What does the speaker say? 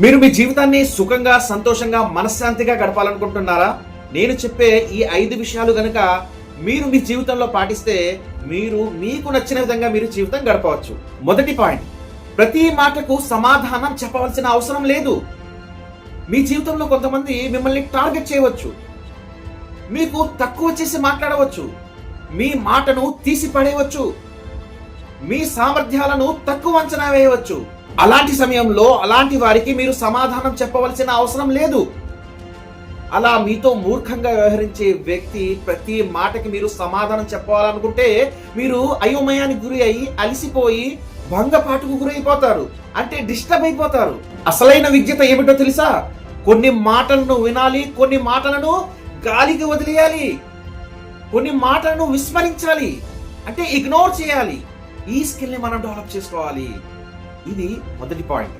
మీరు మీ జీవితాన్ని సుఖంగా సంతోషంగా మనశ్శాంతిగా గడపాలనుకుంటున్నారా? నేను చెప్పే ఈ ఐదు విషయాలు గనక మీరు మీ జీవితంలో పాటిస్తే మీరు మీకు నచ్చిన విధంగా మీరు జీవితం గడపవచ్చు. మొదటి పాయింట్. ప్రతి మాటకు సమాధానం చెప్పవలసిన అవసరం లేదు. మీ జీవితంలో కొంతమంది మిమ్మల్ని టార్గెట్ చేయవచ్చు. మీకు తక్కువ చేసి మాట్లాడవచ్చు. మీ మాటను తీసి పడేయవచ్చు మీ సామర్థ్యాలను తక్కువ అంచనా వేయవచ్చు. అలాంటి సమయంలో అలాంటి వారికి మీరు సమాధానం చెప్పవలసిన అవసరం లేదు. అలా మీతో మూర్ఖంగా వ్యవహరించే వ్యక్తి ప్రతి మాటకి మీరు సమాధానం చెప్పాలనుకుంటే మీరు అయోమయానికి గురి అయి అలిసిపోయి భంగపాటుకు గురైపోతారు. అంటే డిస్టర్బ్ అయిపోతారు. అసలైన విద్యత ఏమిటో తెలుసా? కొన్ని మాటలను వినాలి కొన్ని మాటలను గాలికి వదిలేయాలి. కొన్ని మాటలను విస్మరించాలి. అంటే ఇగ్నోర్ చేయాలి. ఈ స్కిల్ని మనం డెవలప్ చేసుకోవాలి. ఇది మొదటి పాయింట్